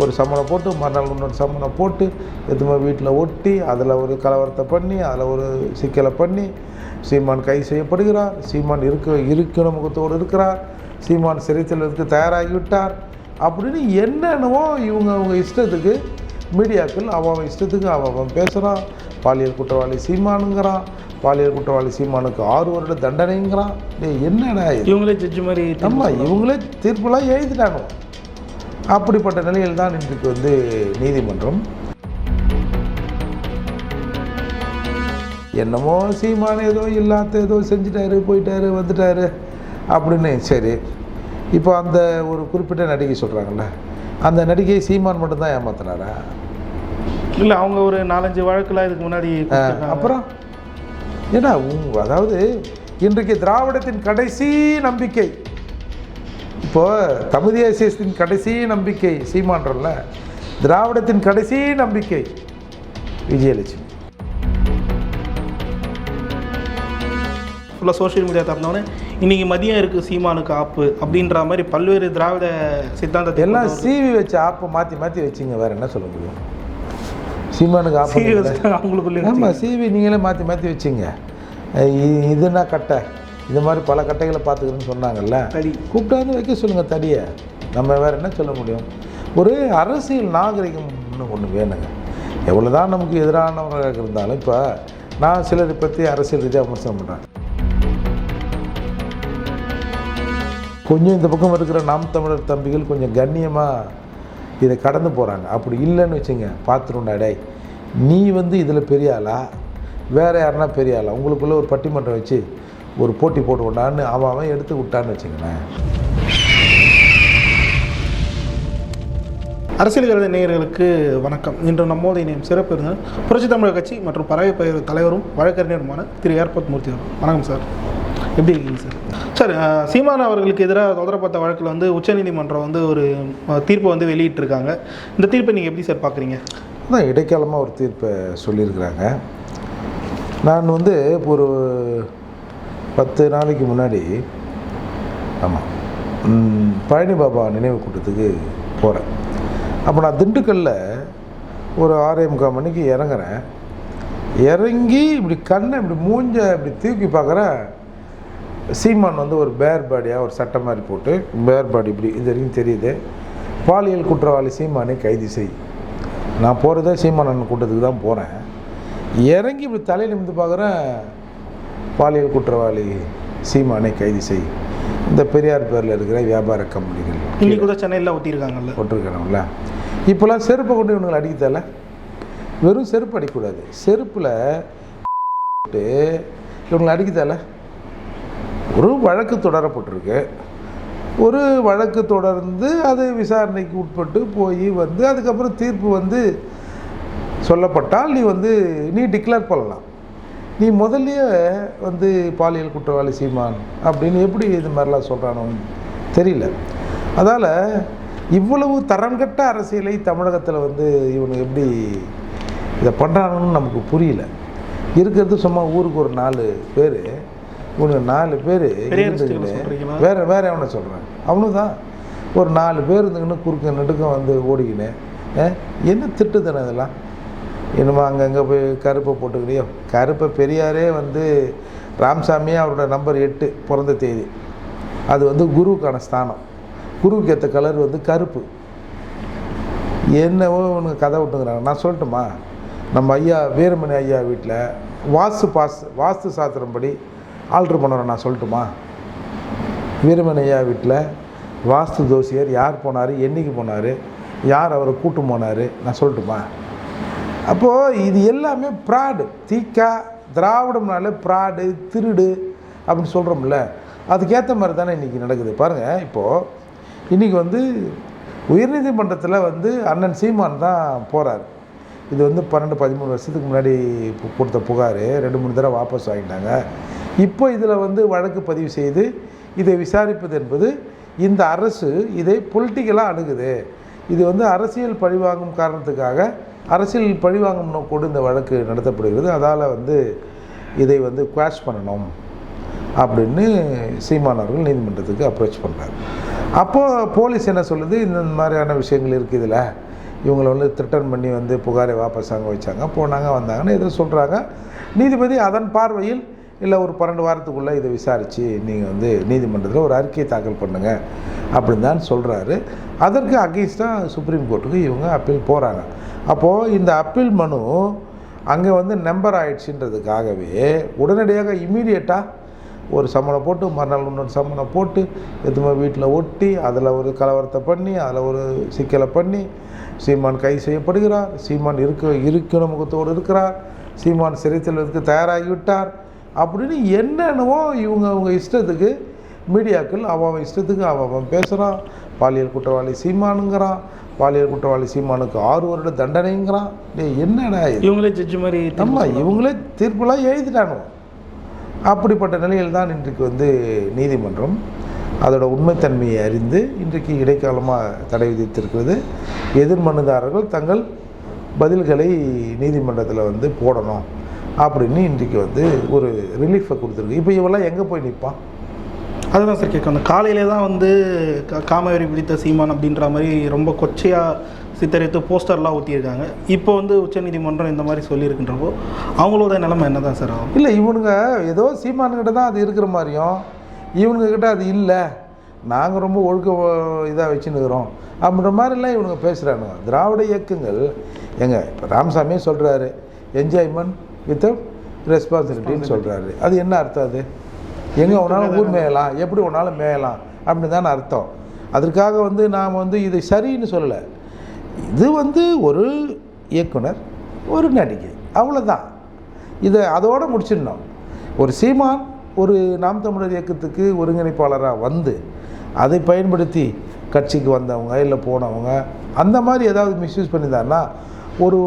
ஒரு சம்மனை போட்டு மறுநாள் இன்னொரு சம்மனை போட்டு எதுவுமே வீட்டில் ஒட்டி அதில் ஒரு கலவரத்தை பண்ணி அதில் ஒரு சிக்கலை பண்ணி சீமான் கைது செய்யப்படுகிறார் சீமான் இருக்க இருக்கின முகத்தோடு இருக்கிறார் சீமான் சிறைத்தில் இருக்க தயாராகிவிட்டார் அப்படின்னு என்னென்னவோ இவங்க அவங்க இஷ்டத்துக்கு மீடியாக்கள் அவன் இஷ்டத்துக்கு அவன் பேசுகிறான். பாலியல் குற்றவாளி சீமானுங்கிறான். பாலியல் குற்றவாளி சீமானுக்கு ஆறு வருட தண்டனைங்கிறான். என்னடா இவங்களே ஜட்ஜு மாதிரி நம்ம இவங்களே தீர்ப்புலாம் எழுதிட்டாங்க அப்படிப்பட்ட நிலையில் தான் இன்றைக்கு வந்து நீதிமன்றம். என்னமோ சீமான் ஏதோ இல்லாத ஏதோ செஞ்சுட்டாரு போயிட்டாரு வந்துட்டாரு அப்படின்னு. சரி இப்போ அந்த ஒரு குறிப்பிட்ட நடிகை சொல்கிறாங்கல்ல அந்த நடிகை சீமான் மட்டும்தான் ஏமாத்தினாரா? இல்லை அவங்க ஒரு நாலஞ்சு வழக்குலாம் இதுக்கு முன்னாடி. அப்புறம்? ஏன்னா அதாவது இன்றைக்கு திராவிடத்தின் கடைசி நம்பிக்கை. இப்போ தமிழ் தேசியத்தின் கடைசி நம்பிக்கை சீமான்றல்ல திராவிடத்தின் கடைசி நம்பிக்கை விஜயலட்சுமி. ஃபுல்லாக சோஷியல் மீடியா திறந்தோடனே இன்னைக்கு மதியம் இருக்குது சீமானுக்கு ஆப்பு அப்படின்ற மாதிரி பல்வேறு திராவிட சித்தாந்தத்தை எல்லாம் சீவி வச்ச ஆப்பை மாற்றி மாற்றி வச்சிங்க வேற என்ன சொல்ல முடியும்? சீமானுக்கு ஆப்பு அவங்களுக்குள்ளே ஆமாம் சிவி நீங்களே மாற்றி மாற்றி வச்சிங்க. இதுனா கட்டை? இது மாதிரி பல கட்டைகளை பார்த்துக்கிறேன்னு சொன்னாங்கல்ல. தடி. கூப்பிட்டாந்து வைக்க சொல்லுங்கள் தடியை. நம்ம வேறு என்ன சொல்ல முடியும்? ஒரு அரசியல் நாகரிகம்னு ஒன்று வேணுங்க. எவ்வளோ தான் நமக்கு எதிரானவராக இருந்தாலும் இப்போ நான் சிலரை பற்றி அரசியல் ரீதியாக விமர்சனம் பண்ணுறேன் கொஞ்சம் இந்த பக்கம் இருக்கிற நாம் தமிழர் தம்பிகள் கொஞ்சம் கண்ணியமாக இதை கடந்து போகிறாங்க அப்படி இல்லைன்னு வச்சுங்க பார்த்துருண்டா டேய். நீ வந்து இதில் பெரிய ஆளா? வேறு யாருன்னா பெரிய ஆளா? உங்களுக்குள்ளே ஒரு பட்டிமன்றம் வச்சு ஒரு போட்டி போட்டு விட்டான்னு அவன் அவன் எடுத்து விட்டான்னு வச்சுங்களேன் அரசியல் கருத நேயர்களுக்கு வணக்கம். இன்று நம்மோடு இணையும் சிறப்பு இருந்தால் புரட்சி தமிழர் கட்சி மற்றும் பறவை பயிர் தலைவரும் வழக்கறிஞருமான திரு ஏர்பத் மூர்த்தி வணக்கம் சார். எப்படி இருக்கீங்க சார்? சார் சீமான் அவர்களுக்கு எதிராக தொடரப்பட்ட வழக்கில் வந்து உச்சநீதிமன்றம் வந்து ஒரு தீர்ப்பை வந்து வெளியிட்டிருக்காங்க. இந்த தீர்ப்பை நீங்கள் எப்படி சார் பார்க்குறீங்க? அதான் இடைக்காலமாக ஒரு தீர்ப்பை சொல்லியிருக்கிறாங்க. நான் வந்து ஒரு பத்து நாளைக்கு முன்னாடி ஆமாம் பழனி பாபா நினைவு கூட்டத்துக்கு போகிறேன் அப்போ நான் திண்டுக்கல்லில் ஒரு ஆறே முக்கால் மணிக்கு இறங்குறேன். இறங்கி இப்படி கண்ணை இப்படி மூஞ்ச இப்படி தூக்கி பார்க்குறேன். சீமான் வந்து ஒரு பேர் பாடியாக ஒரு சட்டை மாதிரி போட்டு பேர் பாடி இப்படி இது வரைக்கும் தெரியுது. பாலியல் குற்றவாளி சீமானை கைது செய். நான் போகிறதே சீமானன் கூட்டத்துக்கு தான் போகிறேன் இறங்கி இப்படி தலையில் நிமிந்து பார்க்குறேன். பாலியல் குற்றவாளி சீமானை கைது செய். இந்த பெரியார் பேரில் இருக்கிற வியாபார கம்பெனிகள் இன்னைக்கு கூட சென்னையில் ஒட்டியிருக்காங்கல்ல. போட்டிருக்கணும்ல இப்போலாம் செருப்பை கொண்டு இவனுங்களை அடிக்கத்தல? வெறும் செருப்பு அடிக்கக்கூடாது. செருப்பில் போட்டு இவங்களை அடிக்கத்தல? ஒரு வழக்கு தொடரப்பட்டிருக்கு. ஒரு வழக்கு தொடர்ந்து அது விசாரணைக்கு உட்பட்டு போய் வந்து அதுக்கப்புறம் தீர்ப்பு வந்து சொல்லப்பட்டால் நீ வந்து நீ டிக்ளேர் பண்ணலாம். நீ முதல்லயே வந்து பாலியல் குற்றவாளி சீமான் அப்படின்னு எப்படி இது மாதிரிலாம் சொல்கிறானோன்னு தெரியல. அதால் இவ்வளவு தரங்கட்ட அரசியலை தமிழகத்தில் வந்து இவனு எப்படி இதை பண்ணுறாங்கன்னு நமக்கு புரியல. இருக்கிறது சும்மா ஊருக்கு ஒரு நாலு பேர். இவனுக்கு நாலு பேர் சொல்றீங்களா? வேற வேற எவனை சொல்கிறேன் அவனு தான் ஒரு நாலு பேர் இருந்துக்கின்னு குறுக்க நெடுக்கம் வந்து ஓடிக்கின்னு என்ன திட்டுதானே இதெல்லாம் என்னமோ அங்கங்கே போய் கருப்பை போட்டுக்கிறியோ? கருப்பை பெரியாரே வந்து ராம்சாமியே அவரோட நம்பர் எட்டு பிறந்த தேதி. அது வந்து குருவுக்கான ஸ்தானம். குருவுக்கு ஏற்ற கலர் வந்து கருப்பு. என்னவோ உனக்கு கதை விட்டுங்கிறாங்க நான் சொல்லட்டுமா? நம்ம ஐயா வீரமணி ஐயா வீட்டில் வாஸ்து பாஸ் வாஸ்து சாஸ்திரம்படி ஆல்ட்ரு பண்ணுறோம் நான் சொல்லட்டுமா? வீரமணி ஐயா வீட்டில் வாஸ்து தோசியர் யார் போனார்? என்னைக்கு போனார்? யார் அவரை கூட்டு போனார்? நான் சொல்லட்டுமா? அப்போது இது எல்லாமே ப்ராடு. தீக்கா திராவிடம்னாலே ப்ராடு திருடு அப்படின்னு சொல்கிறோம்ல அதுக்கேற்ற மாதிரி தானே இன்றைக்கி நடக்குது. பாருங்கள் இப்போது இன்றைக்கி வந்து உயர்நீதிமன்றத்தில் வந்து அண்ணன் சீமான் தான் போகிறார் இது வந்து பன்னெண்டு பதிமூணு வருஷத்துக்கு முன்னாடி கொடுத்த புகார். ரெண்டு மூணு தடவை வாபஸ் வாங்கிட்டாங்க. இப்போ இதில் வந்து வழக்கு பதிவு செய்து இதை விசாரிப்பது என்பது இந்த அரசு இதை பொலிட்டிக்கலாக அணுகுது. இது வந்து அரசியல் பழிவாங்கும் காரணத்துக்காக அரசியல் பழிவாங்கும் நோக்கோடு இந்த வழக்கு நடத்தப்படுகிறது. அதால் வந்து இதை வந்து குவாஷ் பண்ணணும் அப்படின்னு சீமான் அவர்கள் நீதிமன்றத்துக்கு அப்ரோச் பண்ணுறாரு அப்போது போலீஸ் என்ன சொல்லுது? இந்த மாதிரியான விஷயங்கள் இருக்குது இதில். இவங்களை வந்து ரிட்டர்ன் பண்ணி வந்து புகாரை வாபஸ் அங்கே வச்சாங்க. போனாங்க வந்தாங்கன்னு எதுவும் சொல்கிறாங்க நீதிபதி அதன் பார்வையில் இல்லை ஒரு பன்னெண்டு வாரத்துக்குள்ளே இதை விசாரித்து நீங்கள் வந்து நீதிமன்றத்தில் ஒரு அறிக்கையை தாக்கல் பண்ணுங்கள் அப்படின்னு தான் சொல்கிறாரு அதற்கு அகெயின்ஸ்டாக சுப்ரீம் கோர்ட்டுக்கு இவங்க அப்பீல் போகிறாங்க அப்போது இந்த அப்பீல் மனு அங்கே வந்து நம்பர் ஆயிடுச்சுன்றதுக்காகவே உடனடியாக இமீடியட்டாக ஒரு சம்மனை போட்டு மறுநாள் இன்னொரு சம்மனை போட்டு எதுவுமே வீட்டில் ஒட்டி அதில் ஒரு கலவரத்தை பண்ணி அதில் ஒரு சிக்கலை பண்ணி சீமான் கைது செய்யப்படுகிறார். சீமான் இருக்க இருக்கிற முகத்தோடு இருக்கிறார். சீமான் சிறைத்தில் இருக்க தயாராகிவிட்டார். அப்படின்னு என்னென்னவோ இவங்க அவங்க இஷ்டத்துக்கு மீடியாக்கள் அவன் அவன் இஷ்டத்துக்கு அவன் அவன் பேசுகிறான் பாலியல் குற்றவாளி சீமானுங்கிறான். பாலியல் குற்றவாளி சீமானுக்கு ஆறு வருட தண்டனைங்கிறான். டேய் என்னடா இவங்களே ஜட்ஜி மாதிரி நம்ம இவங்களே தீர்ப்புலாம் எழுதிட்டானோ அப்படிப்பட்ட நிலையில் தான் இன்றைக்கு வந்து நீதிமன்றம் அதோட உண்மைத்தன்மையை அறிந்து இன்றைக்கு இடைக்காலமாக தடை விதித்திருக்கிறது. எதிர் மனுதாரர்கள் தங்கள் பதில்களை நீதிமன்றத்தில் வந்து போடணும். அப்படின்னு இன்றைக்கு வந்து ஒரு ரிலீஃபை கொடுத்துருக்கு. இப்போ இவெல்லாம் எங்கே போய் நிற்பான் அதுதான் சார் கேட்கும் அந்த காலையிலே தான் வந்து காமவெறி பிடித்த சீமான் அப்படின்ற மாதிரி ரொம்ப கொச்சையாக சித்தரித்து போஸ்டர்லாம் ஊற்றியிருக்காங்க இப்போ வந்து உச்சநீதிமன்றம் இந்த மாதிரி சொல்லியிருக்கின்றப்போ அவங்களோட நிலைமை என்ன தான் சார் ஆகும்? இல்லை இவனுங்க ஏதோ சீமானுக்கிட்ட தான் அது இருக்கிற மாதிரியும் இவனுங்கக்கிட்ட அது இல்லை நாங்கள் ரொம்ப ஒழுக்க இதாக வச்சுன்னுக்குறோம் அப்படின்ற மாதிரிலாம் இவனுங்க பேசுகிறானுங்க திராவிட இயக்கங்கள் எங்க இப்போ ராமசாமியே சொல்கிறாரு என்ஜாய்மெண்ட் வித்தவுட் ரெஸ்பான்சிபிலிட்டின்னு சொல்கிறாரு அது என்ன அர்த்தம் அது? எங்கே வேணாலும் ஊர் மேயலாம் எப்படி வேணாலும் மேயலாம்? அப்படின்னு தானே அர்த்தம். அதற்காக வந்து நாம் வந்து இது சரின்னு சொல்லலை. இது வந்து ஒரு இயக்குனர் ஒரு நடிகை. அவ்வளோதான் இதை அதோடு முடிச்சிடணும். ஒரு சீமான் ஒரு நாம் தமிழர் இயக்கத்துக்கு ஒருங்கிணைப்பாளராக வந்து அதை பயன்படுத்தி கட்சிக்கு வந்தவங்க இல்லை போனவங்க அந்த மாதிரி ஏதாவது மிஸ்யூஸ் பண்ணியிருந்தாருன்னா ஒரு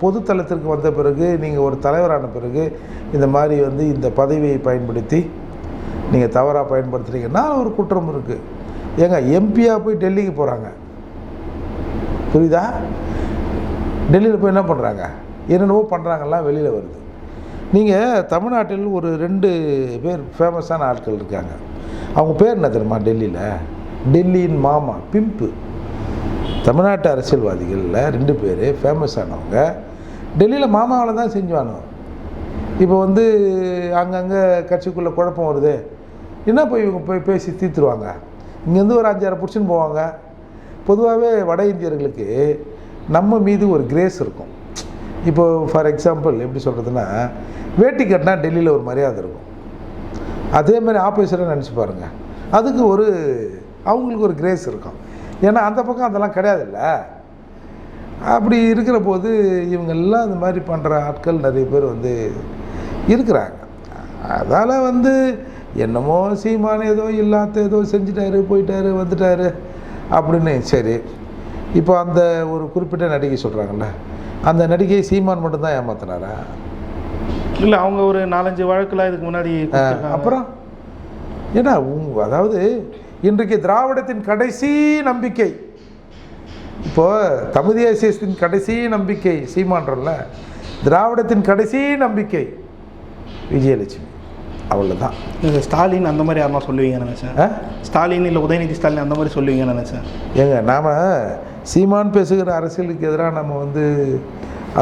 பொதுத்தளத்திற்கு வந்த பிறகு நீங்கள் ஒரு தலைவரான பிறகு இந்த மாதிரி வந்து இந்த பதவியை பயன்படுத்தி நீங்கள் தவறாக பயன்படுத்துகிறீங்கன்னா ஒரு குற்றம் இருக்குது ஏங்க எம்பியாக போய் டெல்லிக்கு போகிறாங்க புரியுதா? டெல்லியில் போய் என்ன பண்ணுறாங்க என்னென்னவோ பண்ணுறாங்கலாம் வெளியில் வருது. நீங்கள் தமிழ்நாட்டில் ஒரு ரெண்டு பேர் ஃபேமஸான ஆட்கள் இருக்காங்க. அவங்க பேர் என்ன தெரியுமா டெல்லியில்? டெல்லியின் மாமா பிம்பு. தமிழ்நாட்டு அரசியல்வாதிகளில் ரெண்டு பேர் ஃபேமஸானவங்க டெல்லியில் மாமாவில் தான் செஞ்சுவானோ. இப்போ வந்து அங்கங்கே கட்சிக்குள்ளே குழப்பம் வருது. என்ன போய் இவங்க போய் பேசி தீர்த்துருவாங்க? இங்கேருந்து ஒரு அஞ்சாறு பிடிச்சின்னு போவாங்க. பொதுவாகவே வட இந்தியர்களுக்கு நம்ம மீது ஒரு கிரேஸ் இருக்கும். இப்போ ஃபார் எக்ஸாம்பிள் எப்படி சொல்கிறதுனா வேட்டி கட்டினா டெல்லியில் ஒரு மரியாதை இருக்கும். அதே மாதிரி ஆப்போசிட்டாக நினச்சி பாருங்கள் அதுக்கு ஒரு அவங்களுக்கு ஒரு கிரேஸ் இருக்கும். ஏன்னா அந்த பக்கம் அதெல்லாம் கிடையாதுல்ல. அப்படி இருக்கிற போது இவங்க எல்லாம் இந்த மாதிரி பண்ணுற ஆட்கள் நிறைய பேர் வந்து இருக்கிறாங்க. அதால் வந்து என்னமோ சீமான ஏதோ இல்லாத ஏதோ செஞ்சிட்டாரு போயிட்டாரு வந்துட்டாரு அப்படின்னு சரி. இப்போ அந்த ஒரு குறிப்பிட்ட நடிகை சொல்கிறாங்கல்ல அந்த நடிகை சீமான் மட்டும்தான் ஏமாத்தினாரா? இல்லை அவங்க ஒரு நாலஞ்சு வழக்குலாம் இதுக்கு முன்னாடி. அப்புறம்? ஏன்னா உங்க அதாவது இன்றைக்கு திராவிடத்தின் கடைசி நம்பிக்கை. இப்போ தமிழ் தேசியத்தின் கடைசி நம்பிக்கை சீமான்றல்ல திராவிடத்தின் கடைசி நம்பிக்கை விஜயலட்சுமி அவ்வளோதான் இது ஸ்டாலின் அந்த மாதிரி யாருன்னா சொல்லுவீங்கன்னு நினச்சேன்? ஸ்டாலின் இல்லை உதயநிதி ஸ்டாலின் அந்த மாதிரி சொல்லுவீங்கன்னு நினச்சேன்? ஏங்க நாம் சீமான் பேசுகிற அரசியலுக்கு எதிராக நம்ம வந்து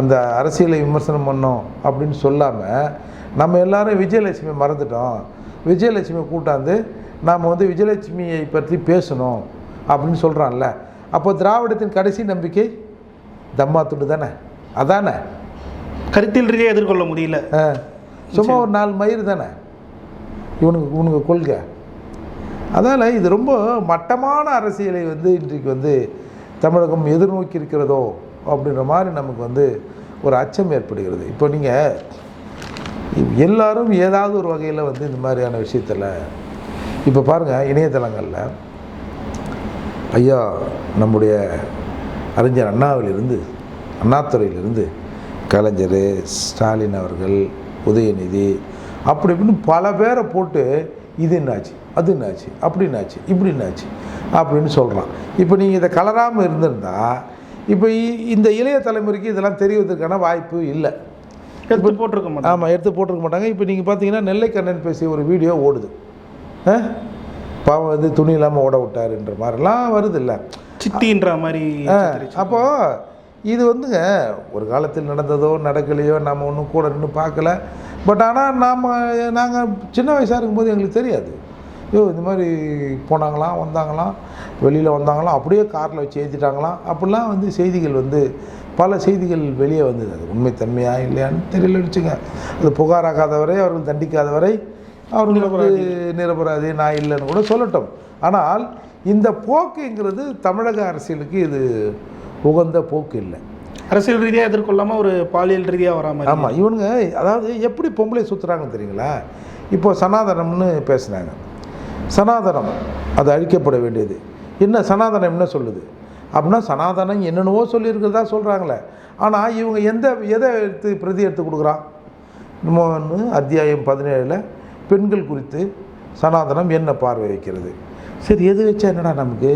அந்த அரசியலை விமர்சனம் பண்ணோம் அப்படின்னு சொல்லாமல் நம்ம எல்லாரும் விஜயலட்சுமி மறந்துட்டோம். விஜயலட்சுமி கூட்டாந்து நாம் வந்து விஜயலட்சுமியை பற்றி பேசணும் அப்படின்னு சொல்கிறான்ல அப்போ திராவிடத்தின் கடைசி நம்பிக்கை தம்மா துண்டு தானே? அதானே? கருத்தில் ரீதியாக எதிர்கொள்ள முடியல. சும்மா ஒரு நாலு மயிறு தானே? இவனுக்கு இவனுக்கு கொள்கை. அதால் இது ரொம்ப மட்டமான அரசியலை வந்து இன்றைக்கு வந்து தமிழகம் எதிர்நோக்கி இருக்கிறதோ அப்படின்ற மாதிரி நமக்கு வந்து ஒரு அச்சம் ஏற்படுகிறது. இப்போ நீங்கள் எல்லாரும் ஏதாவது ஒரு வகையில் வந்து இந்த மாதிரியான விஷயத்தில் இப்போ பாருங்கள் இணையதளங்களில் ஐயா நம்முடைய அறிஞர் அண்ணாவிலிருந்து அண்ணாதுறையிலிருந்து கலைஞர் ஸ்டாலின் அவர்கள் உதயநிதி அப்படி இப்படின்னு பல பேரை போட்டு இது என்னாச்சு அது என்னாச்சு அப்படி என்னாச்சு இப்படி என்னாச்சு அப்படின்னு சொல்கிறான் இப்போ நீங்கள் இதை கலராமல் இருந்திருந்தா இப்போ இந்த இளைய தலைமுறைக்கு இதெல்லாம் தெரிவதற்கான வாய்ப்பு இல்லை. எடுத்து போட்டிருக்க மாட்டேன் ஆமாம் எடுத்து போட்டிருக்க மாட்டாங்க. இப்போ நீங்கள் பார்த்தீங்கன்னா நெல்லை கண்ணன் பேசிய ஒரு வீடியோ ஓடுது? பாவம் வந்து துணி இல்லாமல் ஓட விட்டாருன்ற மாதிரிலாம் வருது இல்லை சித்தின்ற மாதிரி. அப்போ இது வந்துங்க ஒரு காலத்தில் நடந்ததோ நடக்கலையோ நம்ம ஒன்றும் கூட நின்று பார்க்கல. பட் ஆனால் நாம் நாங்கள் சின்ன வயசாக இருக்கும்போது எங்களுக்கு தெரியாது. ஐயோ இந்த மாதிரி போனாங்களாம் வந்தாங்களாம் வெளியில் வந்தாங்களாம் அப்படியே காரில் வச்சு ஏற்றிட்டாங்களாம் அப்படிலாம் வந்து செய்திகள் வந்து பல செய்திகள் வெளியே வந்தது. அது உண்மைத்தன்மையா இல்லையான்னு தெரியல வச்சுங்க அது புகாராகாதவரை அவர்கள் தண்டிக்காதவரை அவர்கள் வந்து நிரபராதி. நான் இல்லைன்னு கூட சொல்லட்டும். ஆனால் இந்த போக்குங்கிறது தமிழக அரசியலுக்கு இது உகந்த போக்கு இல்லை. அரசியல் ரீதியாக எதிர்கொள்ளாம ஒரு பாலியல் ரீதியா வரா மாதிரி. ஆமாம் இவனுங்க அதாவது எப்படி பொம்பளை சுற்றுறாங்கன்னு தெரியுங்களா? இப்போ சனாதனம்னு பேசுனாங்க. சனாதனம் அது அழிக்கப்பட வேண்டியது. என்ன சனாதனம் என்ன சொல்லுது? அப்படின்னா சனாதனம் என்னென்னவோ சொல்லியிருக்கிறதா சொல்கிறாங்களே ஆனால் இவங்க எந்த எதை எடுத்து பிரதி எடுத்து கொடுக்குறான்? வந்து அத்தியாயம் பதினேழில் பெண்கள் குறித்து சனாதனம் என்ன பார்வை வைக்கிறது? சரி எது வச்சா என்னடா நமக்கு?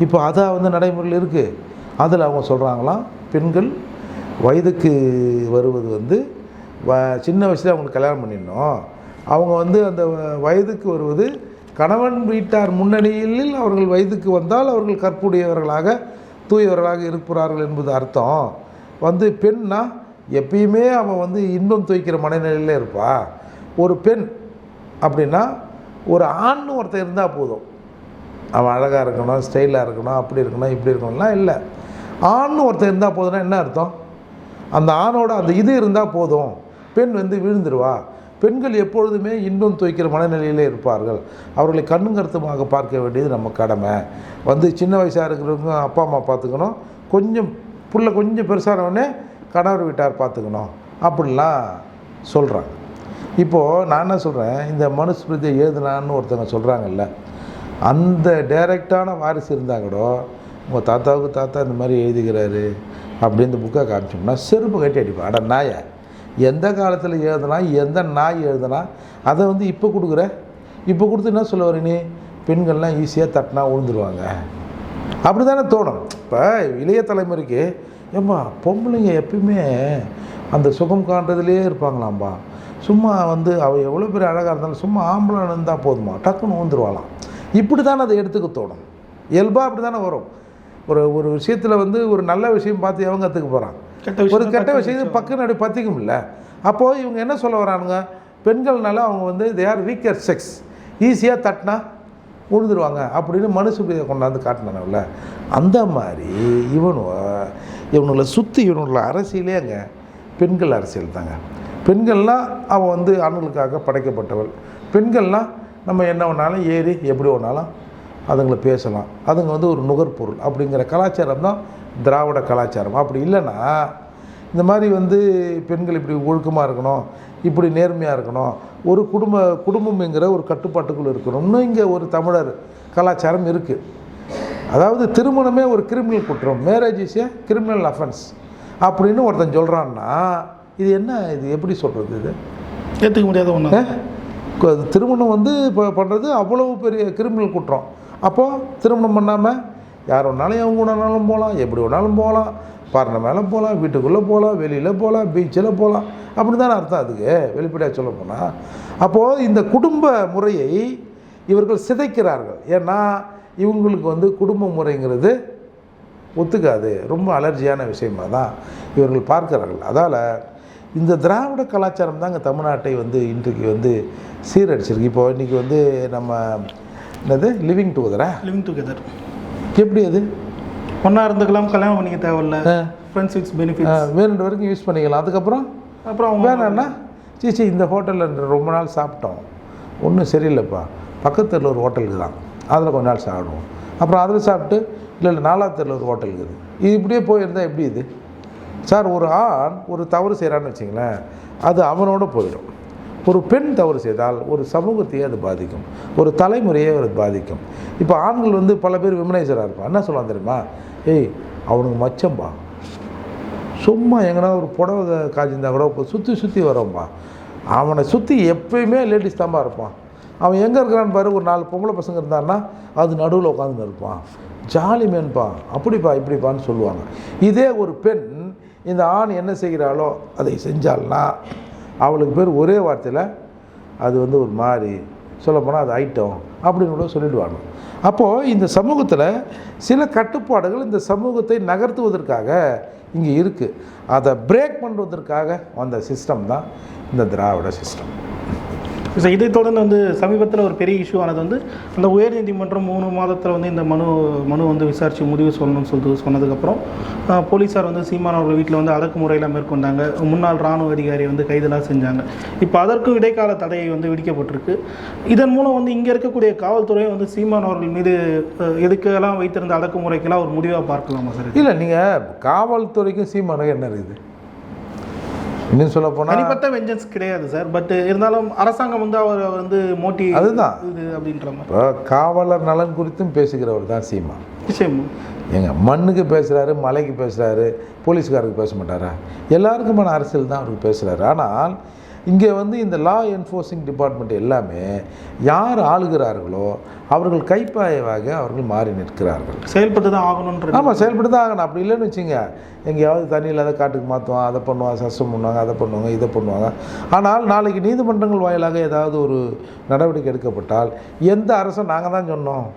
இப்போ அதான் வந்து நடைமுறையில் இருக்குது அதில் அவங்க சொல்கிறாங்களாம் பெண்கள் வயதுக்கு வருவது வந்து வ சின்ன வயசில் அவங்களுக்கு கல்யாணம் பண்ணிடணும். அவங்க வந்து அந்த வயதுக்கு வருவது கணவன் வீட்டார் முன்னணியில் அவர்கள் வயதுக்கு வந்தால் அவர்கள் கற்புடையவர்களாக தூயவர்களாக இருக்கிறார்கள் என்பது அர்த்தம். வந்து பெண்ணா எப்பயுமே அவன் வந்து இன்பம் துவைக்கிற மனநிலையில் இருப்பா. ஒரு பெண் அப்படின்னா ஒரு ஆண்னு ஒருத்தன் இருந்தால் போதும். அவன் அழகாக இருக்கணும் ஸ்டைலாக இருக்கணும் அப்படி இருக்கணும் இப்படி இருக்கணும்லாம் இல்லை. ஆண்னு ஒருத்தன் இருந்தால் போதும்னா என்ன அர்த்தம்? அந்த ஆணோட அந்த இது இருந்தால் போதும். பெண் வந்து விழுந்துருவா. பெண்கள் எப்பொழுதுமே இன்பம் துவைக்கிற மனநிலையிலே இருப்பார்கள். அவர்களை கண்ணும் கருத்துமாக பார்க்க வேண்டியது நம்ம கடமை. வந்து சின்ன வயசாக இருக்கிறவங்க அப்பா அம்மா பார்த்துக்கணும். கொஞ்சம் புள்ள கொஞ்சம் பெருசானவொடனே கணவர் வீட்டார் பார்த்துக்கணும். அப்படிலாம் சொல்கிறாங்க இப்போது நான் என்ன சொல்கிறேன் இந்த மனுஸ்மிருதியை எழுதுனான்னு ஒருத்தவங்க சொல்கிறாங்கல்ல அந்த டைரெக்டான வாரிசு இருந்தால் கூட உங்கள் தாத்தாவுக்கு தாத்தா இந்த மாதிரி எழுதிக்கிறாரு அப்படி இந்த புக்கை காமிச்சோம்னா செருப்பு கட்டி அடிப்பேன் அட நாயை எந்த காலத்தில் எழுதுனா எந்த நாய் எழுதுனா அதை வந்து இப்போ கொடுக்குற? இப்போ கொடுத்து என்ன சொல்ல வர நீ? பெண்கள்லாம் ஈஸியாக தட்டினா விழுந்துருவாங்க அப்படி தானே தோணும். இப்போ இளைய தலைமுறைக்கு ஏம்மா பொம்பளைங்க எப்பயுமே அந்த சுகம் காண்றதுலேயே இருப்பாங்களாம்பா. சும்மா வந்து அவள் எவ்வளோ பெரிய அழகாக இருந்தாலும் சும்மா ஆம்பளை இருந்தால் போதுமா? டக்குன்னு ஊந்துருவாளாம் இப்படி தானே அதை எடுத்துக்க தோணும். இயல்பாக அப்படி தானே வரும். ஒரு ஒரு விஷயத்தில் வந்து ஒரு நல்ல விஷயம் பார்த்து எவங்க கற்றுக்க போகிறான் ஒரு கெட்ட விஷயத்தை பக்கம் நடி பற்றிக்கும் இல்லை. அப்போது இவங்க என்ன சொல்ல வரானுங்க? பெண்கள்னால அவங்க வந்து தே ஆர் வீக்கர் செக்ஸ் ஈஸியாக தட்டினா உழுதுருவாங்க அப்படின்னு மனுஷுடைய கொண்டாந்து காட்டினானவல்ல அந்த மாதிரி இவனுவ இவனுங்களை சுற்றி இவனுள்ள அரசியலே அங்கே பெண்கள் அரசியல் தாங்க. பெண்கள்லாம் அவள் வந்து ஆண்களுக்காக படைக்கப்பட்டவள். பெண்கள்லாம் நம்ம என்ன வேணாலும் ஏறி எப்படி வேணாலும் அதுங்களை பேசலாம். அதுங்க வந்து ஒரு நுகர்பொருள் அப்படிங்கிற கலாச்சாரம் தான் திராவிட கலாச்சாரம். அப்படி இல்லைன்னா இந்த மாதிரி வந்து பெண்கள் இப்படி ஒழுக்கமாக இருக்கணும் இப்படி நேர்மையாக இருக்கணும் ஒரு குடும்ப குடும்பம்ங்கிற ஒரு கட்டுப்பாட்டுக்குள்ளே இருக்கணும்னு இங்கே ஒரு தமிழர் கலாச்சாரம் இருக்குது அதாவது திருமணமே ஒரு கிரிமினல் குற்றம். Marriage is a criminal offence அப்படின்னு ஒருத்தன் சொல்கிறான்னா இது என்ன இது எப்படி சொல்கிறது இது? ஏற்றுக்க முடியாத ஒன்று திருமணம் வந்து இப்போ பண்ணுறது அவ்வளவு பெரிய கிரிமினல் குற்றம். அப்போது திருமணம் பண்ணாமல் யார் வேணாலும் எவங்க வேணாலும் போகலாம் எப்படி வேணாலும் போகலாம் பரணை மேலே போகலாம் வீட்டுக்குள்ளே போகலாம் வெளியில் போகலாம் பீச்சில் போகலாம் அப்படி தானே அர்த்தம் அதுக்கு வெளிப்படையாக சொல்ல போனால் அப்போது இந்த குடும்ப முறையை இவர்கள் சிதைக்கிறார்கள். ஏன்னா இவங்களுக்கு வந்து குடும்ப முறைங்கிறது ஒத்துக்காது. ரொம்ப அலர்ஜியான விஷயமா தான் இவர்கள் பார்க்கிறார்கள். அதால் இந்த திராவிட கலாச்சாரம் தாங்க தமிழ்நாட்டை வந்து இன்றைக்கு வந்து சீரடிச்சிருக்கு. இப்போ இன்றைக்கி வந்து நம்ம என்னது? லிவிங் டுகெதரா லிவிங் டுகெதர் எப்படி அது? ஒன்றா இருந்துக்கலாம் கல்யாணம் பண்ணிக்க தேவையில்ல. ஃப்ரெண்ட்ஸ் விக்ஸ் ஆ, பெனிஃபிட்ஸ் வேணுன்ற வரைக்கும் யூஸ் பண்ணிக்கலாம். அதுக்கப்புறம்? அப்புறம் அவங்க வேணாண்ணா சீச்சி இந்த ஹோட்டலில் ரொம்ப நாள் சாப்பிட்டோம். ஒன்றும் சரியில்லைப்பா. பக்கத்தில் ஒரு ஹோட்டலுக்கு தான். அதில் கொஞ்ச நாள் சாப்பிடுவோம். அப்புறம் அதில் சாப்பிட்டு இல்லை இல்லை நாலாவது தெருவில் ஒரு ஹோட்டல் இருக்குது இது இப்படியே போயிருந்தால் எப்படி இது? சார் ஒரு ஆண் ஒரு தவறு செய்கிறான்னு வச்சிங்களேன் அது அவனோட போயிடும். ஒரு பெண் தவறு செய்தால் ஒரு சமூகத்தையே அது பாதிக்கும். ஒரு தலைமுறையே அது பாதிக்கும். இப்போ ஆண்கள் வந்து பல பேர் விமனைசராக இருப்பான் என்ன சொல்லலாம் தெரியுமா? ஏய் அவனுக்கு மச்சம்பா. சும்மா எங்கன்னா ஒரு புடவை காய்ச்சிருந்தா கூட இப்போ சுற்றி சுற்றி வரோம்ப்பா அவனை சுற்றி எப்பயுமே லேடிஸ் தான்ப்பா இருப்பான். அவன் எங்கே இருக்கிறான்னு பாரு ஒரு நாலு பொம்பளை பசங்க இருந்தான்னா அது நடுவில் உட்காந்துன்னு இருப்பான். ஜாலி மேன்பா அப்படிப்பா இப்படிப்பான்னு சொல்லுவாங்க. இதே ஒரு பெண் இந்த ஆண் என்ன செய்கிறாளோ அதை செஞ்சாள்னா அவளுக்கு பேர் ஒரே வார்த்தையில் அது வந்து ஒரு மாதிரி சொல்லப்போனால் அது ஐட்டம் அப்படின்னு கூட சொல்லிடுவாங்க. அப்போது இந்த சமூகத்தில் சில கட்டுப்பாடுகள் இந்த சமூகத்தை நகர்த்துவதற்காக இங்கே இருக்குது அதை பிரேக் பண்ணுவதற்காக வந்த சிஸ்டம் தான் இந்த திராவிட சிஸ்டம் சார் இதை தொடர்ந்து வந்து சமீபத்தில் ஒரு பெரிய இஷ்யூ ஆனது வந்து அந்த உயர்நீதிமன்றம் மூணு மாதத்தில் வந்து இந்த மனு மனு வந்து விசாரித்து முடிவு சொல்லணும்னு சொல்லிட்டு சொன்னதுக்கப்புறம் போலீஸார் வந்து சீமான் அவர்கள் வீட்டில் வந்து அடக்குமுறையெல்லாம் மேற்கொண்டாங்க. முன்னாள் ராணுவ அதிகாரி வந்து கைதெல்லாம் செஞ்சாங்க. இப்போ அதற்கும் இடைக்கால தடை வந்து விதிக்கப்பட்டிருக்கு. இதன் மூலம் வந்து இங்கே இருக்கக்கூடிய காவல்துறையை வந்து சீமான் அவர்கள் மீது எதுக்கெல்லாம் வைத்திருந்த அடக்குமுறைக்கெல்லாம் ஒரு முடிவாக பார்க்கலாமா சார்? இல்லை நீங்கள் காவல்துறைக்கும் சீமானுக்கும் என்ன இருக்குது? இன்னும் சொல்ல போனால் தனிப்பட்ட வெஞ்சன்ஸ் கிடையாது சார் பட் இருந்தாலும் அரசாங்கம் வந்து அவர் வந்து மோட்டி அதுதான். இது அப்படின்ற மாதிரி. காவலர் நலன் குறித்தும் பேசுகிறவர் தான் சீமான் நிச்சயமா. ஏங்க மண்ணுக்கு பேசுகிறாரு மலைக்கு பேசுகிறாரு போலீஸ்காரருக்கு பேச மாட்டாரா? எல்லாருக்குமான அரசியல் தான் அவருக்கு பேசுகிறாரு ஆனால் இங்கே வந்து இந்த லா என்ஃபோர்ஸிங் டிபார்ட்மெண்ட் எல்லாமே யார் ஆளுகிறார்களோ அவர்கள் கைப்பாயவாக அவர்கள் மாறி நிற்கிறார்கள். செயல்பட்டு தான் ஆகணுன்ற ஆமாம் செயல்பட்டு தான் ஆகணும். அப்படி இல்லைன்னு வச்சுங்க. எங்கேயாவது தண்ணி இல்லாத காட்டுக்கு மாற்றுவான் அதை பண்ணுவாங்க சஸ்டம் பண்ணுவாங்க அதை பண்ணுவாங்க இதை பண்ணுவாங்க. ஆனால் நாளைக்கு நீதிமன்றங்கள் வாயிலாக ஏதாவது ஒரு நடவடிக்கை எடுக்கப்பட்டால் எந்த அரசும் நாங்கள் தான் சொன்னோம்?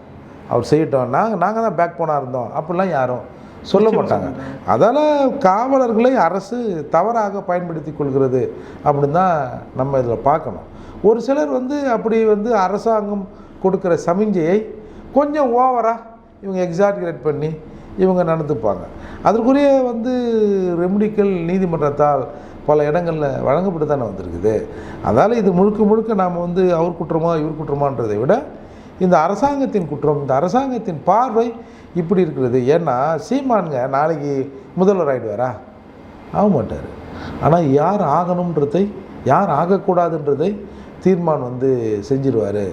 அவர் செய்யட்டும். நாங்கள் நாங்கள் தான் பேக் போனாக இருந்தோம். அப்படிலாம் யாரும் சொல்ல மாட்டாங்க. அதால் காவலர்களை அரசு தவறாக பயன்படுத்தி கொள்கிறது அப்படின்னு தான் நம்ம இதில் பார்க்கணும். ஒரு சிலர் வந்து அப்படி வந்து அரசாங்கம் கொடுக்குற சமிஞ்சையை கொஞ்சம் ஓவராக இவங்க எக்ஸாக்ரேட் பண்ணி இவங்க நடந்துப்பாங்க. அதற்குரிய வந்து ரெமடிக்கல் நீதிமன்றத்தால் பல இடங்களில் வழங்கப்பட்டு தானே வந்திருக்குது. அதனால் இது முழுக்க முழுக்க நாம் வந்து அவர் குற்றமா இவர் குற்றமான்றதை விட இந்த அரசாங்கத்தின் குற்றம் இந்த அரசாங்கத்தின் பார்வை இப்படி இருக்கிறது. ஏன்னா சீமானுங்க நாளைக்கு முதல்வர் ஆகிடுவாரா ஆக மாட்டார். ஆனால் யார் ஆகணுன்றதை யார் ஆகக்கூடாதுன்றதை தீர்மானம் வந்து செஞ்சிருவார்.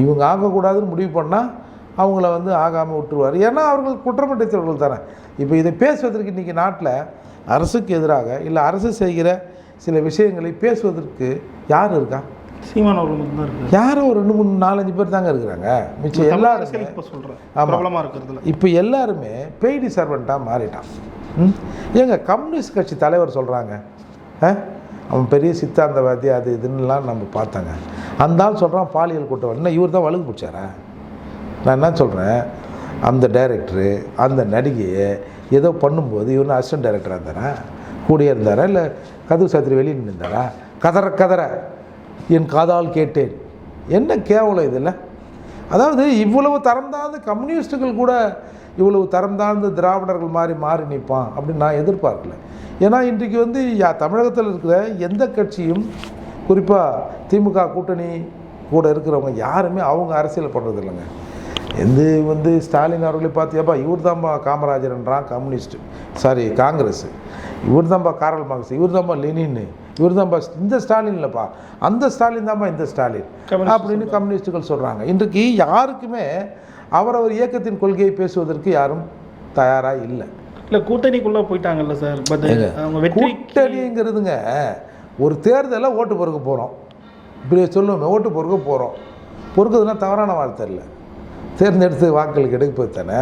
இவங்க ஆகக்கூடாதுன்னு முடிவு பண்ணால் அவங்கள வந்து ஆகாமல் விட்டுருவார். ஏன்னா அவர்கள் குற்றமற்றவர்கள் தானே. இப்போ இதை பேசுவதற்கு இன்றைக்கி நாட்டில் அரசுக்கு எதிராக இல்லை அரசு செய்கிற சில விஷயங்களை பேசுவதற்கு யார் இருக்கா? சீமான் அவர்கள் மட்டும் தான் இருக்கு யாரோ ஒரு ரெண்டு மூணு நாலஞ்சு பேர் தாங்க இருக்கிறாங்க. மிச்சம் எல்லாருமே இப்போ சொல்கிறேன். பிரபலமாக இருக்கிறதுல. இப்போ எல்லாருமே பெய்டு சர்வெண்ட்டாக மாறிட்டான். ம்? ஏங்க கம்யூனிஸ்ட் கட்சி தலைவர் சொல்கிறாங்க அவன் பெரிய சித்தாந்தவாதி அது இதுன்னுலாம் நம்ம பார்த்தாங்க. அந்த ஆள் சொல்கிறான் பாலியல் கூட்டம் என்ன இவர் தான் வழுக்கு பிடிச்சாரா? நான் என்ன சொல்கிறேன் அந்த டைரக்டரு அந்த நடிகையை ஏதோ பண்ணும்போது இவனு அசிஸ்டன்ட் டைரக்டராக இருந்தாரா? கூடியே இருந்தாரா? இல்லை கதவு சாத்திரி வெளியே நின்றாரா கதற கதற. என் காதால் கேட்டேன். என்ன கேவலம் இதில் அதாவது இவ்வளவு தரம் தாழ்ந்த கம்யூனிஸ்ட்டுகள் கூட இவ்வளவு தரம் தாழ்ந்த திராவிடர்கள் மாதிரி மாறி நிற்பான் அப்படின்னு நான் எதிர்பார்க்கல. ஏன்னா இன்றைக்கு வந்து யா தமிழகத்தில் இருக்கிற எந்த கட்சியும் குறிப்பாக திமுக கூட்டணி கூட இருக்கிறவங்க யாருமே அவங்க அரசியல் பண்ணுறது இல்லைங்க. எந்த வந்து ஸ்டாலின் அவர்களை பார்த்தியாப்பா இவர் தான்ப்பா காமராஜர்ன்றான் கம்யூனிஸ்ட் சாரி காங்கிரஸ். இவர் தான்ப்பா காரல் மார்க்ஸ் இவர் தான்ப்பா லெனின்னு. இவர் தான்ப்பா இந்த ஸ்டாலின் இல்லைப்பா. அந்த ஸ்டாலின் தான்ப்பா இந்த ஸ்டாலின். அப்படின்னு கம்யூனிஸ்டுகள் சொல்கிறாங்க இன்றைக்கு யாருக்குமே அவரவர் இயக்கத்தின் கொள்கையை பேசுவதற்கு யாரும் தயாராக இல்லை. இல்லை கூட்டணிக்குள்ளே போயிட்டாங்கல்ல சார். கூட்டணிங்கிறதுங்க ஒரு தேர்தலில் ஓட்டு பொறுக்க போகிறோம் இப்படி சொல்லுவோமே ஓட்டு பொறுக்க போகிறோம் பொறுக்கிறதுனா தவறான வார்த்தை இல்லை. தேர்ந்தெடுத்து வாக்களுக்கு எடுப்பது தானே.